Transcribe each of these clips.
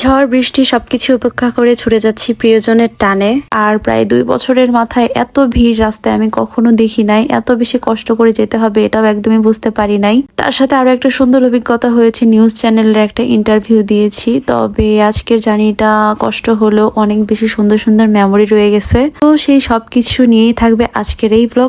ঝড়, বৃষ্টি সবকিছু উপেক্ষা করে ছুটে যাচ্ছি প্রিয়জনের টানে। আর প্রায় দুই বছরের মাথায় এত ভিড় রাস্তায় আমি কখনো দেখি নাই। এত বেশি কষ্ট করে যেতে হবে, এটাও একদমই বুঝতে পারি নাই। তার সাথে আরও একটা সুন্দর অভিজ্ঞতা হয়েছে, নিউজ চ্যানেলের একটা ইন্টারভিউ দিয়েছি। তবে আজকের জার্নিটা কষ্ট হলো অনেক বেশি সুন্দর সুন্দর মেমোরি রয়ে গেছে। তো সেই সবকিছু নিয়েই থাকবে আজকের এই ব্লগ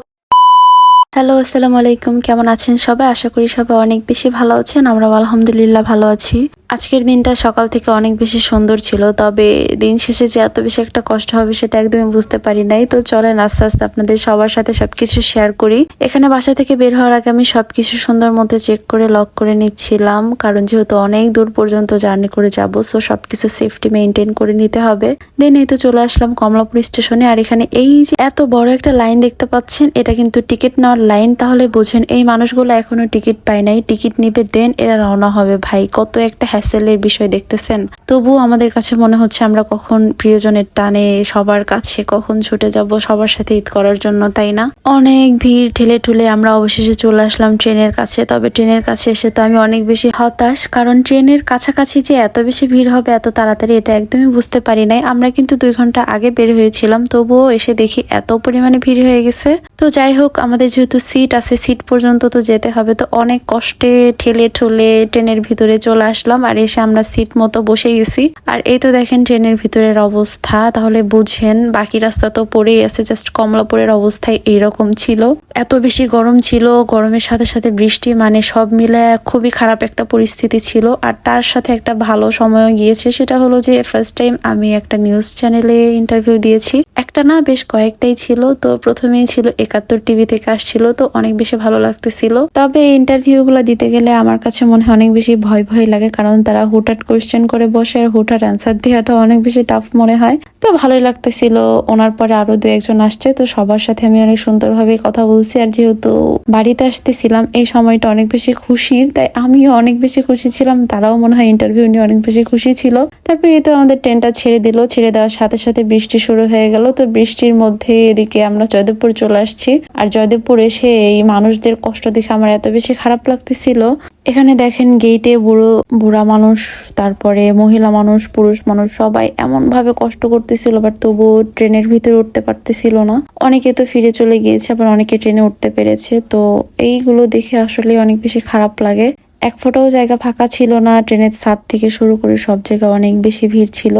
হ্যালো আসসালামু আলাইকুম। কেমন আছেন সবাই? আশা করি সবাই অনেক বেশি ভালো আছেন। আমরাও আলহামদুলিল্লাহ ভালো আছি। আজকের দিনটা সকাল থেকে অনেক বেশি সুন্দর ছিল, তবে দিন শেষে যে এত বেশি একটা কষ্ট হবে সেটা একদমই বুঝতে পারি নাই। তো চলেন আস্তে আস্তে আপনাদের সবার সাথে সবকিছু শেয়ার করি। এখানে বাসা থেকে বের হওয়ার আগে আমি সবকিছু সুন্দর মতো চেক করে লক করে নিচ্ছিলাম, কারণ যেহেতু অনেক দূর পর্যন্ত জার্নি করে যাব সো সবকিছু সেফটি মেনটেন করে নিতে হবে। দেন এই তো চলে আসলাম কমলাপুর স্টেশনে আর এখানে এই যে এত বড় একটা লাইন দেখতে পাচ্ছেন, এটা কিন্তু টিকিট নেওয়ার লাইন তাহলে বোঝেন এই মানুষগুলো এখনও টিকিট পায় নাই টিকিট নিবে দেন এরা রওনা হবে। ভাই, কত একটা হ্যাসেলের বিষয় দেখতেছেন, তবুও আমাদের কাছে মনে হচ্ছে আমরা কখন প্রিয়জনের টানে সবার কাছে কখন ছুটে যাব সবার সাথে ঈদ করার জন্য, তাই না? অনেক ভিড়, ঠেলে ঠুলে আমরা অবশেষে চলে আসলাম ট্রেনের কাছে, তবে ট্রেনের কাছে এসে তো আমি অনেক বেশি হতাশ, কারণ ট্রেনের কাছাকাছি যে এত বেশি ভিড় হবে, এত তাড়াতাড়ি এটা একদমই বুঝতে পারি নাই। আমরা কিন্তু দুই ঘণ্টা আগে বের হয়েছিলাম, তবুও এসে দেখি এত পরিমাণে ভিড় হয়ে গেছে। তো যাই হোক, আমাদের যেহেতু সিট আছে, সিট পর্যন্ত তো যেতে হবে, তো অনেক কষ্টে ঠেলে ঠুলে ট্রেনের ভিতরে চলে আসলাম, আর এসে আমরা সিট মতো বসে গেছি। আর এই তো দেখেন ট্রেনের ভিতরের অবস্থা, তাহলে বুঝেন বাকি রাস্তা তো পড়েই আছে জাস্ট কমলাপুরের অবস্থায় এইরকম ছিল। এত বেশি গরম ছিল, গরমের সাথে সাথে বৃষ্টি মানে সব মিলে খুবই খারাপ একটা পরিস্থিতি ছিল। আর তার সাথে একটা ভালো সময়ও গিয়েছে, সেটা হলো যে ফার্স্ট টাইম আমি একটা নিউজ চ্যানেলে ইন্টারভিউ দিয়েছি। একটা না বেশ কয়েকটাই ছিল, তো প্রথমেই ছিল একাত্তর টিভি থেকে আসছিল, তো অনেক বেশি ভালো লাগতেছিল। তবে ইন্টারভিউ গুলো দিতে গেলে আমার কাছে মনে হয় অনেক বেশি ভয় ভয় লাগে, কারণ তারা হুটহাট কোয়েশ্চেন করে বসে, আর হুটহাট অ্যান্সার দেওয়াটা অনেক বেশি টাফ মনে হয়। তো ভালোই লাগতেছিল। ওনার পরে আরও দু একজন আসছে, তো সবার সাথে আমি অনেক সুন্দরভাবে কথা বলছি। আর যেহেতু বাড়িতে আসতেছিলাম, এই সময়টা অনেক বেশি খুশির, তাই আমিও অনেক বেশি খুশি ছিলাম। তারাও মনে হয় ইন্টারভিউ নিয়ে অনেক বেশি খুশি ছিল। তারপরে এই তো আমাদের ট্রেনটা ছেড়ে দিল। ছেড়ে দেওয়ার সাথে সাথে বৃষ্টি শুরু হয়ে গেল। তো বৃষ্টির মধ্যে এদিকে আমরা জয়দেবপুর চলে আসছি। আর জয়দেবপুর এসে এই মানুষদের কষ্ট দেখে আমার এত বেশি খারাপ লাগতেছিল। এখানে দেখেন গেটে বুড়ো, বুড়া মানুষ, তারপরে মহিলা মানুষ, পুরুষ মানুষ, সবাই এমন ভাবে কষ্ট করতেছিল বাট তবু ট্রেনের ভিতরে উঠতে পারতেছিল না। অনেকে তো ফিরে চলে গিয়েছে, আবার অনেকে ট্রেনে উঠতে পেরেছে। তো এইগুলো দেখে আসলে অনেক বেশি খারাপ লাগে। এক ফোটাও জায়গা ফাঁকা ছিল না, ট্রেনের ছাদ থেকে শুরু করে সব জায়গায় অনেক বেশি ভিড় ছিল।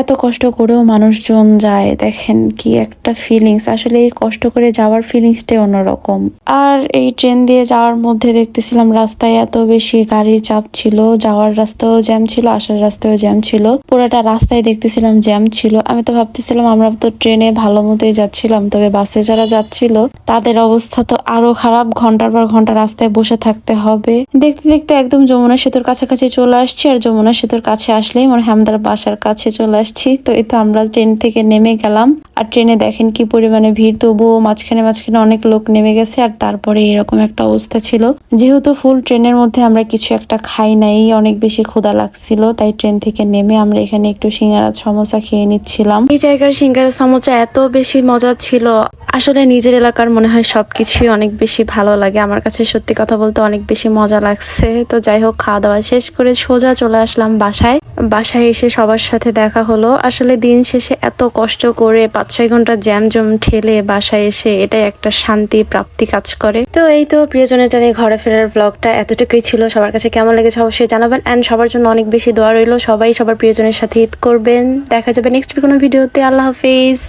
এত কষ্ট করেও মানুষজন যায়, দেখেন কি একটা ফিলিংস আসলে এই কষ্ট করে যাওয়ার ফিলিংসটাই অন্যরকম। আর এই ট্রেন দিয়ে যাওয়ার মধ্যে দেখতেছিলাম রাস্তায় এত বেশি গাড়ির চাপ ছিল, যাওয়ার রাস্তাও জ্যাম ছিল, আসার রাস্তাও জ্যাম ছিল। পুরোটা রাস্তায় দেখতেছিলাম জ্যাম ছিল। আমি তো ভাবতেছিলাম আমরা তো ট্রেনে ভালো মতোই যাচ্ছিলাম, তবে বাসে যারা যাচ্ছিল, তাদের অবস্থা তো আরও খারাপ। ঘণ্টার পর ঘণ্টা রাস্তায় বসে থাকতে হবে। দেখতে দেখতে একদম যমুনা সেতুর কাছাকাছি চলে আসছি, আর যমুনা সেতুর কাছে আসলেই মনে হয় বাসার কাছে চলে আসছি। তো এই তো আমরা ট্রেন থেকে নেমে গেলাম। আর ট্রেনে দেখেন কি পরিমাণে ভিড়, তবুও মাঝখানে মাঝখানে অনেক লোক নেমে গেছে। আর তারপরে এরকম একটা অবস্থা ছিল। যেহেতু ফুল ট্রেনের মধ্যে আমরা কিছু একটা খাই নাই, অনেক বেশি ক্ষুদা লাগছিল, তাই ট্রেন থেকে নেমে আমরা এখানে একটু সিঙ্গারা, সমোসা খেয়ে নিচ্ছিলাম। এই জায়গার সিঙ্গারা, সমোসা এত বেশি মজা ছিল। আসলে নিজের এলাকার মনে হয় সবকিছুই অনেক বেশি ভালো লাগে। আমার কাছে সত্যি কথা বলতে অনেক বেশি মজা লাগছে। তো যাই হোক খাওয়া দাওয়া শেষ করে সোজা চলে আসলাম বাসায়। বাসায় এসে সবার সাথে দেখা হলো। আসলে দিন শেষে এত কষ্ট করে পাঁচ ছয় ঘণ্টা জ্যাম জম ঠেলে বাসায় এসে এটাই একটা শান্তি, প্রাপ্তি কাজ করে। তো এই তো প্রিয়জনের জানি ঘরে ফেরার ব্লগটা এতটুকুই ছিল। সবার কাছে কেমন লেগেছে অবশ্যই জানাবেন। অ্যান্ড সবার জন্য অনেক বেশি দোয়া রইল। সবাই সবার প্রিয়জনের সাথে ঈদ করবেন। দেখা যাবে নেক্সট কোনো ভিডিওতে। আল্লাহ হাফিজ।